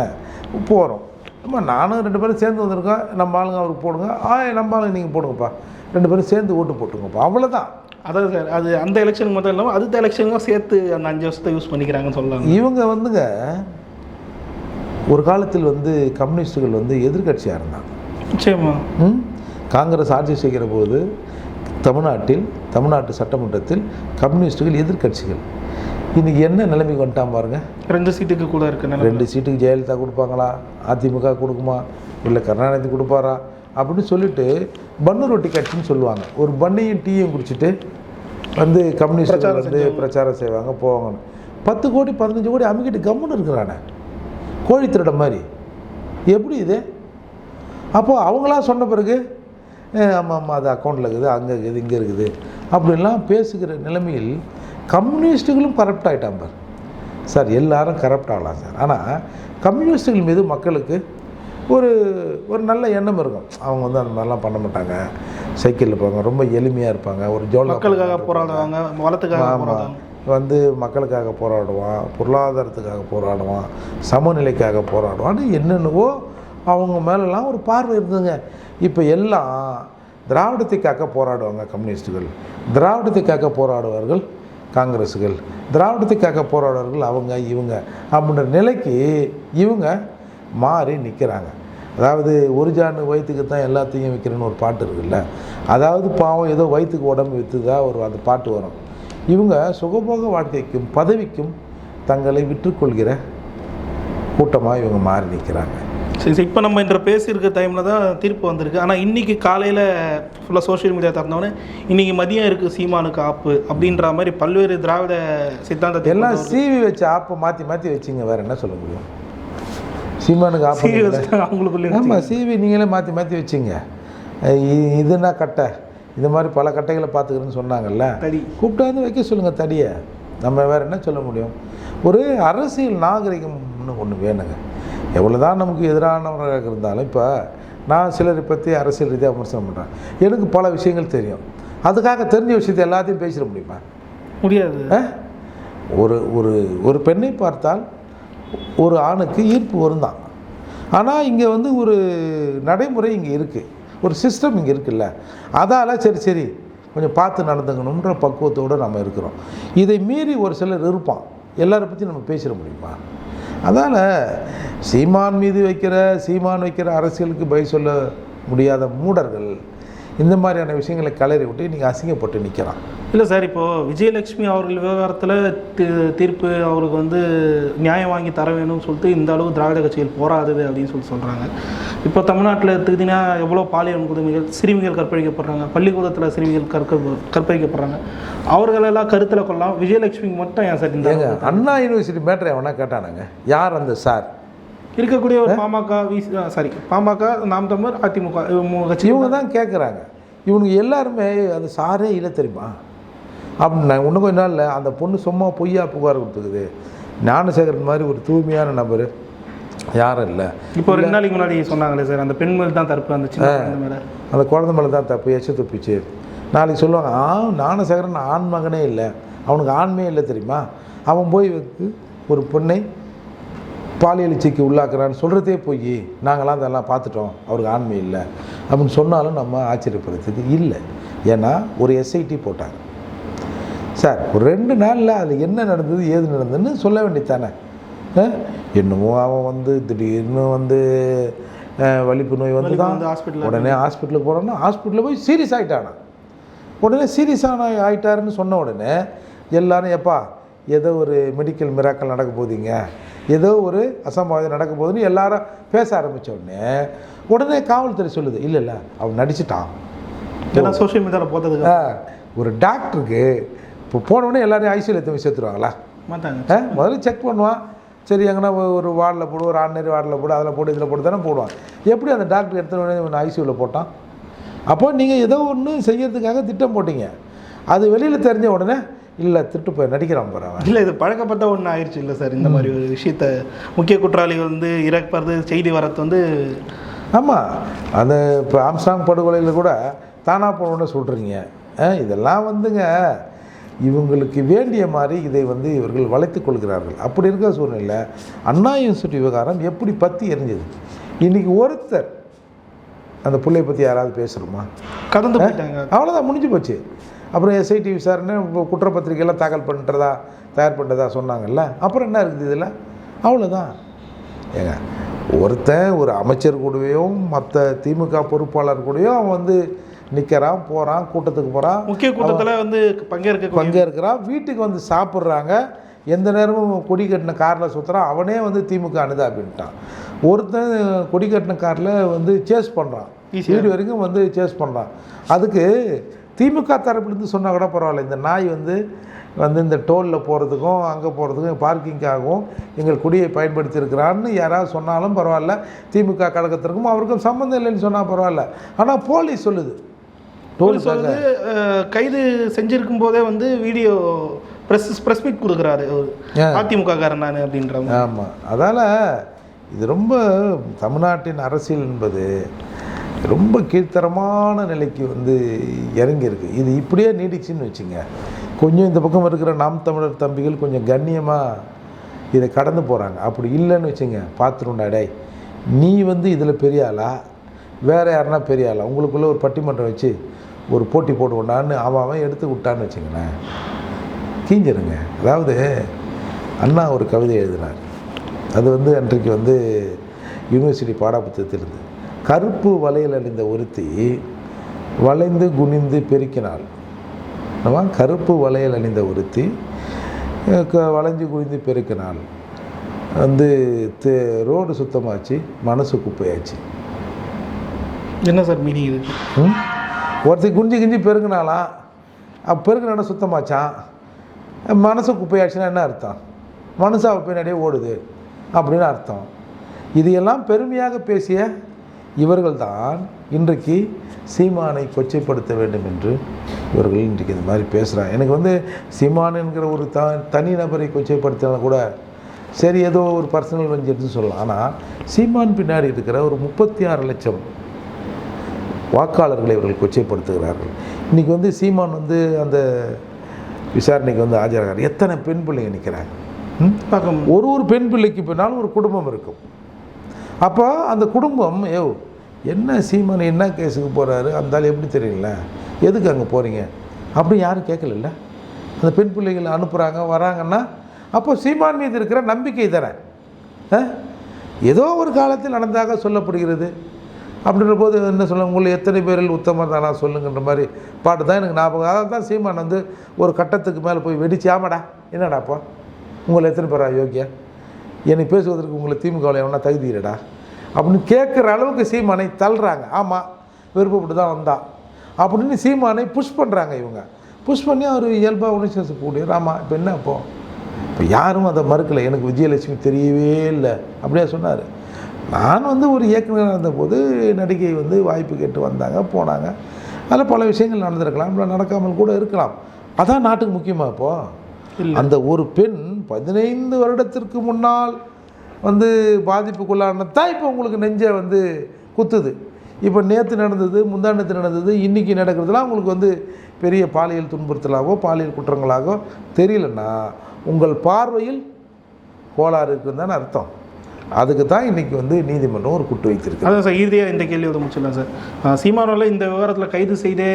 போகிறோம் நம்ம நானும் ரெண்டு பேரும் சேர்ந்து வந்திருக்கோம். நம்ம ஆளுங்க அவருக்கு போடுங்க. ஆ நம்ம ஆளுங்க நீங்கள் போடுங்கப்பா. ரெண்டு பேரும் சேர்ந்து ஓட்டு போட்டுங்கப்பா அவ்வளோதான் அதாவது சார் அது அந்த எலெக்ஷனுக்கு மட்டும் இல்லாமல் அடுத்த எலெக்ஷனுக்கும் சேர்த்து அந்த அஞ்சு வருஷத்தை யூஸ் பண்ணிக்கிறாங்கன்னு சொல்லலாம் இவங்க வந்துங்க ஒரு காலத்தில் வந்து கம்யூனிஸ்டுகள் வந்து எதிர்க்கட்சியாக இருந்தாங்க. நிச்சயமா? காங்கிரஸ் ஆட்சி செய்கிற போது தமிழ்நாட்டில் தமிழ்நாட்டு சட்டமன்றத்தில் கம்யூனிஸ்டுகள் எதிர்க்கட்சிகள். இன்னைக்கு என்ன நிலைமைக்கு வந்துட்டான் பாருங்க. ரெண்டு சீட்டுக்கு கூட இருக்கு ரெண்டு சீட்டுக்கு ஜெயலலிதா கொடுப்பாங்களா? அதிமுக கொடுக்குமா? இல்லை கருணாநிதி கொடுப்பாரா? அப்படின்னு சொல்லிட்டு பன்னு ரொட்டி கட்சின்னு சொல்லுவாங்க. ஒரு பன்னையும் டீயும் குடிச்சிட்டு வந்து கம்யூனிஸ்டுகள் வந்து பிரச்சாரம் செய்வாங்க போவாங்கன்னு பத்து கோடி பதினஞ்சு கோடி அமைக்கிட்டு கம்முன்னு இருக்கிறானே. கோழி திருட மாதிரி. எப்படி இது? அப்போது அவங்களா சொன்ன பிறகு "அஹ், ஆமாம் ஆமாம் அது அக்கௌண்ட்டில் இருக்குது அங்கே இருக்குது இங்கே இருக்குது. அப்படின்லாம் பேசுகிற நிலைமையில் கம்யூனிஸ்ட்டுகளும் கரப்ட் ஆகிட்டான் பார். சார் எல்லாரும் கரப்ட் ஆகலாம் சார். ஆனால் கம்யூனிஸ்ட்டுகள் மீது மக்களுக்கு ஒரு ஒரு நல்ல எண்ணம் இருக்கும். அவங்க வந்து அந்த மாதிரிலாம் பண்ண மாட்டாங்க. சைக்கிளில் போவாங்க. ரொம்ப எளிமையாக இருப்பாங்க. ஒரு ஜோலா மக்களுக்காக போராடுவாங்க. வளத்துக்காக ஆமாம் வந்து மக்களுக்காக போராடுவான். பொருளாதாரத்துக்காக போராடுவான். சமநிலைக்காக போராடுவான்னு என்னென்னவோ அவங்க மேலெல்லாம் ஒரு பார்வை இருந்ததுங்க. இப்போ எல்லாம் திராவிடத்தை காக்க போராடுவாங்க கம்யூனிஸ்ட்டுகள் திராவிடத்தை காக்க போராடுவார்கள் காங்கிரஸுகள் திராவிடத்துக்காக போராடுறவர்கள் அவங்க இவங்க. அப்படின்ற நிலைக்கு இவங்க மாறி நிற்கிறாங்க அதாவது ஒரு ஜானு வயிற்றுக்கு தான் எல்லாத்தையும் விற்கிறேன்னு ஒரு பாட்டு இருக்குல்ல? அதாவது பாவம் ஏதோ வயிற்றுக்கு உடம்பு விற்றுதா ஒரு அந்த பாட்டு வரும். இவங்க சுகபோக வாழ்க்கைக்கும் பதவிக்கும் தங்களை விற்றுக்கொள்கிற கூட்டமாக இவங்க மாறி நிற்கிறாங்க சரி சரி இப்போ நம்ம இன்ற பேசியிருக்க டைமில் தான் தீர்ப்பு வந்திருக்கு. ஆனால் இன்னைக்கு காலையில் ஃபுல்லாக சோஷியல் மீடியா திறந்தோடனே இன்னைக்கு மதியம் இருக்குது சீமானுக்கு ஆப்பு அப்படின்ற மாதிரி பல்வேறு திராவிட சித்தாந்தத்தை எல்லாம் சீவி வச்ச ஆப்பை மாற்றி மாற்றி வச்சிங்க. வேறு என்ன சொல்ல முடியும்? சீமானுக்கு ஆப்பு சீவி வச்சுட்டாங்க அவங்களுக்குள்ளே ஆமாம் சிவி நீங்களே மாற்றி மாற்றி வச்சிங்க. இதுனா கட்டை. இது மாதிரி பல கட்டைகளை பார்த்துக்கிறேன்னு சொன்னாங்கல்ல. தடி. கூப்பிட்டாந்து வைக்க சொல்லுங்கள் தடியை. நம்ம வேறு என்ன சொல்ல முடியும்? ஒரு அரசியல் நாகரிகம்னு ஒன்று வேணுங்க. எவ்வளோதான் நமக்கு எதிரானவராக இருந்தாலும் இப்போ நான் சிலரை பற்றி அரசியல் ரீதியாக விமர்சனம் பண்ணுறேன் எனக்கு பல விஷயங்கள் தெரியும். அதுக்காக தெரிஞ்ச விஷயத்தை எல்லாத்தையும் பேசிட முடியுமா? முடியாது? ஒரு ஒரு ஒரு பெண்ணை பார்த்தால் ஒரு ஆணுக்கு ஈர்ப்பு வரும் தான். ஆனால் இங்கே வந்து ஒரு நடைமுறை இங்கே இருக்குது ஒரு சிஸ்டம் இங்கே இருக்குல்ல. அதால் சரி சரி கொஞ்சம் பார்த்து நடந்துக்கணுன்ற பக்குவத்தோடு நம்ம இருக்கிறோம். இதை மீறி ஒரு சிலர் இருப்பான். எல்லாரை பற்றி நம்ம பேசிட முடியுமா? அதனால் சீமான் மீது வைக்கிற சீமான் வைக்கிற அரசியலுக்கு பய சொல்ல முடியாத மூடர்கள் இந்த மாதிரியான விஷயங்களை கலறி விட்டு நீங்கள் அசிங்கப்பட்டு நிற்கிறான் இல்லை சார் இப்போது விஜயலட்சுமி அவர்கள் விவகாரத்தில் தீ- தீர்ப்பு அவருக்கு வந்து நியாயம் வாங்கி தர வேணும்னு சொல்லிட்டு இந்த அளவு திராவிட கட்சிகள் போராடுது அப்படின்னு சொல்லி சொல்கிறாங்க இப்போ தமிழ்நாட்டில் எடுத்துக்கிட்டிங்கன்னா எவ்வளோ பாலியல் கொடுமைகள் சிறுமிகள் கற்பழிக்கப்படுறாங்க பள்ளிக்கூடத்தில் சிறுமிகள் கற்க கற்பழிக்கப்படுறாங்க. அவர்களெல்லாம் கருத்தில் கொள்ளலாம். விஜயலட்சுமிக்கு மட்டும் ஏன் சார் இந்த அண்ணா யூனிவர்சிட்டி மேட்ரை எவனா கேட்டானுங்க? யார் அந்த சார்? இருக்கக்கூடிய ஒரு பாமக விசி சாரி பாமக நாம் தமிழர் அதிமுக கட்சி இவங்க தான் கேட்குறாங்க இவனுக்கு எல்லாருமே அந்த சாரே இல்லை தெரியுமா? அப்படின்னா இன்னும் கொஞ்ச நாளில் அந்த பொண்ணு சும்மா பொய்யா புகார் கொடுத்துக்குது ஞானசேகரன் மாதிரி ஒரு தூய்மையான நபர் யாரும் இல்லை. இப்போ ரெண்டு நாளைக்கு முன்னாடி சொன்னாங்களே சார் அந்த பெண் மேல் தான் குழந்தை மேலே. அந்த குழந்தை மேலே தான் தப்பு எச்சு துப்பிச்சு. நாளைக்கு சொல்லுவாங்க ஆ ஞானசேகரன் ஆண் மகனே இல்லை. அவனுக்கு ஆண்மே இல்லை தெரியுமா? அவன் போய் வந்து ஒரு பொண்ணை பாலியல் இச்சைக்கு உள்ளாக்குறான்னு சொல்கிறதே போய். நாங்களாம் அதெல்லாம் பார்த்துட்டோம் அவருக்கு ஆண்மை இல்லை. அப்படின்னு சொன்னாலும் நம்ம ஆச்சரியப்படுறதுக்கு இல்லை. ஏன்னா ஒரு எஸ்ஐடி போட்டாங்க. சார் ஒரு ரெண்டு நாளில் அதில் என்ன நடந்தது ஏது நடந்ததுன்னு சொல்ல வேண்டியதானே என்னமோ அவன் வந்து திடீர்னு வந்து வலிப்பு நோய் வந்து தான் உடனே ஹாஸ்பிட்டலுக்கு போகிறோன்னா ஹாஸ்பிட்டலில் போய் சீரியஸ் ஆகிட்டானா உடனே சீரியஸான ஆகிட்டாருன்னு சொன்ன உடனே எல்லாரும் எப்பா ஏதோ ஒரு மெடிக்கல் மிராக்கள் நடக்க போகுதுங்க ஏதோ ஒரு அசம்பாவிதம் நடக்க போகுதுன்னு எல்லாரும் பேச ஆரம்பித்த உடனே உடனே காவல்துறை சொல்லுது இல்லை இல்லை அவன் நடிச்சிட்டான். ஏன்னா சோஷியல் மீடியாவில் போட்டதுக்கு ஒரு டாக்டருக்கு இப்போ போன உடனே எல்லாரையும் ஐசியூவில் எடுத்து சேர்த்துருவாங்களா? மாட்டாங்க. முதல்ல செக் பண்ணுவான். சரி எங்கன்னா ஒரு வார்டில் போடு ஒரு ஆர்டினரி வார்டில் போடு அதில் போடு இதில் போட்டு தானே போடுவான். எப்படி அந்த டாக்டர் எடுத்த உடனே ஐசியூவில் போட்டான்? அப்போ நீங்கள் ஏதோ ஒன்று செய்யறதுக்காக திட்டம் போட்டீங்க. அது வெளியில் தெரிஞ்ச உடனே இல்லை திட்டு போய் நடிக்கிறான் அவன். இல்லை இது பழக்கப்பட்ட ஒன்று ஆயிடுச்சு இல்லை சார். இந்த மாதிரி ஒரு விஷயத்த முக்கிய குற்றவாளிகள் வந்து இறப்பது செய்தி வரது வந்து ஆமாம் அந்த இப்போ ஆம்ஸ்டாங் படுகொலையில் கூட தானா போனோன்னு சொல்கிறீங்க இதெல்லாம் வந்துங்க. இவங்களுக்கு வேண்டிய மாதிரி இதை வந்து இவர்கள் வளைத்துக் கொள்கிறார்கள். அப்படி இருக்கிற சூழ்நிலை அண்ணா யூனிவர்சிட்டி விவகாரம் எப்படி பற்றி எரிஞ்சது? இன்றைக்கி ஒருத்தர் அந்த பிள்ளைய பற்றி யாராவது பேசுகிறோமா கடந்து அவ்வளோதான் முடிஞ்சு போச்சு. அப்புறம் எஸ்ஐடி விசாரணை இப்போ குற்றப்பத்திரிக்கையெல்லாம் தாக்கல் பண்ணுறதா தயார் பண்ணுறதா சொன்னாங்கல்ல? அப்புறம் என்ன இருக்குது இதில்? அவ்வளோதான் ஏங்க ஒருத்தன் ஒரு அமைச்சர் கூடயும் மற்ற திமுக பொறுப்பாளர் கூடயும் அவன் வந்து நிற்கிறான் போகிறான் கூட்டத்துக்கு போகிறான் முக்கிய கூட்டத்தில் வந்து பங்கேற்க பங்கேற்கிறான் வீட்டுக்கு வந்து சாப்பிட்றாங்க. எந்த நேரமும் கொடி கட்டின காரில் சுற்றுறான் அவனே வந்து திமுக அனுதா அப்படின்ட்டான். ஒருத்தன் கொடி கட்டின காரில் வந்து சேஸ் பண்ணுறான். வீடு வரைக்கும் வந்து சேஸ் பண்ணுறான் அதுக்கு திமுக தரப்புலேருந்து சொன்னால் கூட பரவாயில்ல. இந்த நாய் வந்து வந்து இந்த டோலில் போகிறதுக்கும் அங்கே போகிறதுக்கும் பார்க்கிங்காகவும் எங்கள் குடியை பயன்படுத்தியிருக்கிறான்னு யாராவது சொன்னாலும் பரவாயில்ல. திமுக கழகத்திற்கும் அவருக்கும் சம்மந்தம் இல்லைன்னு சொன்னால் பரவாயில்ல. ஆனால் போலீஸ் சொல்லுது. போலீஸ் வந்து கைது செஞ்சிருக்கும் போதே வந்து வீடியோ ப்ரெஸ் ப்ரெஸ் மீட் கொடுக்குறாரு. ஆ. அதிமுக காரன் நான் அப்படின்ற மாதிரி. ஆமாம் அதால் இது ரொம்ப தமிழ்நாட்டின் அரசியல் என்பது ரொம்ப கீழ்த்தரமான நிலைக்கு வந்து இறங்கியிருக்கு. இது இப்படியே நீடிச்சுன்னு வச்சுங்க. கொஞ்சம் இந்த பக்கம் இருக்கிற நாம் தமிழர் தம்பிகள் கொஞ்சம் கண்ணியமாக இதை கடந்து போகிறாங்க அப்படி இல்லைன்னு வச்சுங்க. பார்த்துருண்டா டேய் நீ வந்து இதில் பெரிய ஆளா? வேறு யாருன்னா பெரிய ஆளா? உங்களுக்குள்ளே ஒரு பட்டிமன்றம் வச்சு ஒரு போட்டி போடுவோண்டான்னு அவன் அவன் எடுத்து விட்டான்னு வச்சுங்களேன் கீஞ்சிருங்க அதாவது அண்ணா ஒரு கவிதை எழுதினார். அது வந்து அன்றைக்கு வந்து யூனிவர்சிட்டி பாடப்புத்தகத்தில் இருந்து. கருப்பு வலையில் அணிந்த ஒருத்தி வளைந்து குனிந்து பெருக்கினாள். நம்ம கருப்பு வளையல் அணிந்த ஒருத்தி க- வளைஞ்சு குனிந்து பெருக்கினாள். வந்து ரோடு சுத்தமாச்சு மனசு குப்பையாச்சு. என்ன சார் மீனிங் இது? ஒருத்தர் குஞ்சு கிஞ்சி பெருக்கினாலாம் அப்போ பெருக்கின சுத்தமாச்சான். மனசு குப்பையாச்சுன்னா என்ன அர்த்தம்? மனசு அவள் பின்னாடியே ஓடுது அப்படின்னு அர்த்தம். இதையெல்லாம் பெருமையாக பேசிய இவர்கள்தான் இன்றைக்கு சீமானை கொச்சைப்படுத்த வேண்டும் என்று இவர்கள் இன்றைக்கு இந்த மாதிரி பேசுகிறாங்க எனக்கு வந்து சீமான் என்கிற ஒரு த தனி நபரை கொச்சைப்படுத்தினா கூட சரி ஏதோ ஒரு பர்சனல் வஞ்சிட்டு சொல்லலாம். ஆனால் சீமான் பின்னாடி இருக்கிற ஒரு முப்பத்தி ஆறு லட்சம் வாக்காளர்களை இவர்கள் கொச்சைப்படுத்துகிறார்கள். இன்றைக்கி வந்து சீமான் வந்து அந்த விசாரணைக்கு வந்து ஆஜராகிறார். எத்தனை பெண் பிள்ளைங்க நிற்கிறாங்க ஒரு ஒரு பெண் பிள்ளைக்கு பின்னாலும் ஒரு குடும்பம் இருக்கும். அப்போ அந்த குடும்பம் ஏ என்ன சீமான் என்ன கேஸுக்கு போகிறாரு அந்த ஆள் எப்படி தெரியல எதுக்கு அங்கே போகிறீங்க அப்படி யாரும் கேட்கல அந்த பெண் பிள்ளைகளை அனுப்புகிறாங்க வராங்கன்னா அப்போ சீமான் மீது இருக்கிற நம்பிக்கை ஆ? ஏதோ ஒரு காலத்தில் நடந்தாக சொல்லப்படுகிறது. அப்படின்ற போது என்ன சொல்ல உங்களை எத்தனை பேரில் உத்தமர் தானா சொல்லுங்கன்ற மாதிரி பாட்டு தான் எனக்கு ஞாபகம். அதாவது தான் சீமான் வந்து ஒரு கட்டத்துக்கு மேலே போய் வெடிச்சு ஆமாடா என்னடாப்பா உங்களை எத்தனை பேரா யோக்கியா என்னை பேசுவதற்கு உங்களை திமுகவில் எவனா தகுதி அப்படின்னு கேட்குற அளவுக்கு சீமானை தள்ளுறாங்க. ஆமாம் விருப்பப்பட்டு தான் வந்தா. அப்படின்னு சீமானை புஷ் பண்ணுறாங்க இவங்க. புஷ் பண்ணி அவர் இயல்பாக உணர்ச்சி கூடிய ஆமாம் இப்போ என்ன இப்போ இப்போ யாரும் அதை மறுக்கலை. எனக்கு விஜயலட்சுமி தெரியவே இல்லை. அப்படியே சொன்னார். நான் வந்து ஒரு இயக்குனராக இருந்தபோது நடிகை வந்து வாய்ப்பு கேட்டு வந்தாங்க போனாங்க. அதில் பல விஷயங்கள் நடந்திருக்கலாம் இல்லை நடக்காமல் கூட இருக்கலாம். அதான் நாட்டுக்கு முக்கியமா இப்போது அந்த ஒரு பெண் பதினைந்து வருடத்திற்கு முன்னால் வந்து பாதிப்புக்குள்ளானதான் இப்போ உங்களுக்கு நெஞ்சை வந்து குத்துது. இப்போ நேற்று நடந்தது முந்தானத்து நடந்தது இன்றைக்கி நடக்கிறதுலாம் உங்களுக்கு வந்து பெரிய பாலியல் துன்புறுத்தலாகவோ பாலியல் குற்றங்களாகவோ தெரியலன்னா உங்கள் பார்வையில் கோளாறு இருக்குன்னு தானே அர்த்தம். அதுக்கு தான் இன்றைக்கி வந்து நீதிமன்றம் ஒரு குட்டு வைத்திருக்கு. அதான் சார் இறுதியாக இந்த கேள்வி வந்து முடிச்சிடலாம் சார். சீமானோவில் இந்த விவகாரத்தில் கைது செய்தே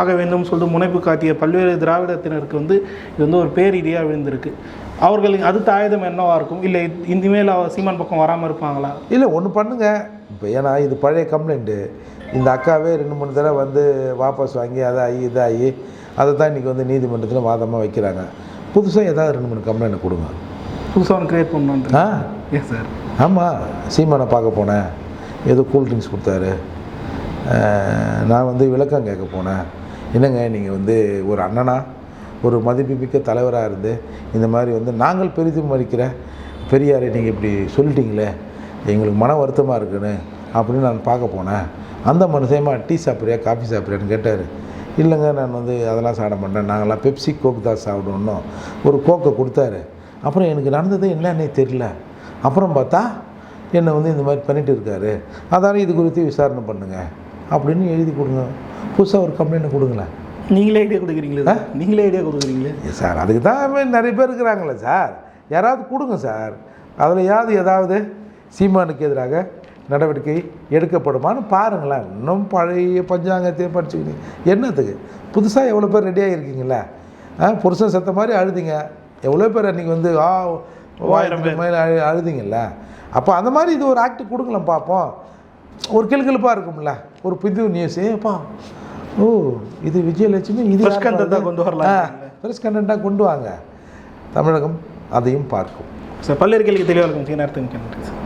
ஆக வேண்டும் சொல்லிட்டு முனைப்பு காட்டிய பல்வேறு திராவிடத்தினருக்கு வந்து இது வந்து ஒரு பேரீதியாக விழுந்திருக்கு. அவர்களுக்கு அடுத்த ஆயுதம் என்னவா இருக்கும்? இல்லை இனிமேல் அவர் சீமான் பக்கம் வராமல் இருப்பாங்களா? இல்லை ஒன்று பண்ணுங்க. இப்போ ஏன்னா இது பழைய கம்ப்ளைண்ட்டு. இந்த அக்காவே ரெண்டு மூணு தடவை வந்து வாபஸ் வாங்கி அதாகி இதாகி அதை தான் இன்றைக்கி வந்து நீதிமன்றத்தில் வாதமாக வைக்கிறாங்க. புதுசாக ஏதாவது ரெண்டு மூணு கம்ப்ளைண்ட் கொடுங்க. புதுசாக ஒன்று கிரியேட் பண்ணணுன்ட்டு ஆ? ஏன் சார்? ஆமாம் சீமானை பார்க்க போனேன். ஏதோ கூல் ட்ரிங்க்ஸ் கொடுத்தாரு. நான் வந்து விளக்கம் கேட்க போனேன். என்னங்க நீங்கள் வந்து ஒரு அண்ணனா? ஒரு மதிப்புமிக்க தலைவராக இருந்து இந்த மாதிரி வந்து நாங்கள் பெரிதும் மதிக்கிற பெரியாரை நீங்கள் இப்படி சொல்லிட்டீங்களே எங்களுக்கு மன வருத்தமாக இருக்குன்னு அப்படின்னு நான் பார்க்க போனேன். அந்த மனுஷயமா டீ சாப்பிட்றியா காஃபி சாப்பிட்றியான்னு கேட்டார். இல்லைங்க நான் வந்து அதெல்லாம் சாப்பிட மாட்டேன். நாங்கள்லாம் பெப்சி கோக் தான் சாப்பிடணும் ஒரு கோக்கை கொடுத்தாரு. அப்புறம் எனக்கு நடந்தது என்னன்னே தெரியல. அப்புறம் பார்த்தா என்னை வந்து இந்த மாதிரி பண்ணிட்டு இருக்காரு. அதால இது குறித்து விசாரணை பண்ணுங்க. அப்படின்னு எழுதி கொடுங்க. புதுசாக ஒரு கம்ப்ளைண்ட் கொடுங்களேன். நீங்களே ஐடியா கொடுக்குறீங்களே? நீங்களே ஐடியா கொடுக்குறீங்களே? சார் அதுக்கு தான் நிறைய பேர் இருக்கிறாங்களே சார் யாராவது கொடுங்க சார் அதில் யாவது ஏதாவது சீமானுக்கு எதிராக நடவடிக்கை எடுக்கப்படுமான்னு பாருங்களேன். இன்னும் பழைய பஞ்சாங்கத்தையே படிச்சுக்கிட்டு. என்னத்துக்கு? புதுசாக எவ்வளோ பேர் ரெடியாக இருக்கீங்களா ஆ புருஷன் செத்த மாதிரி அழுதிங்க. எவ்வளோ பேர் அன்றைக்கி வந்து ஆ. மேலே அழு அழுதிங்கல்ல? அப்போ அந்த மாதிரி இது ஒரு ஆக்ட் கொடுங்களேன் பார்ப்போம். ஒரு கிளுகிழுப்பாக இருக்கும்ல ஒரு புது நியூஸ் ஏப்பா ஓ இது விஜயலட்சுமி இது பாருங்க? கொண்டு வரலாம். ஃப்ரெஷ் கண்டென்ட்டாக கொண்டு வாங்க. தமிழகம் அதையும் பார்க்கும். சார் பல்வேறு கேள்விக்கு தெளிவாக இருக்கும். நேரத்துக்கு நன்றி சார்.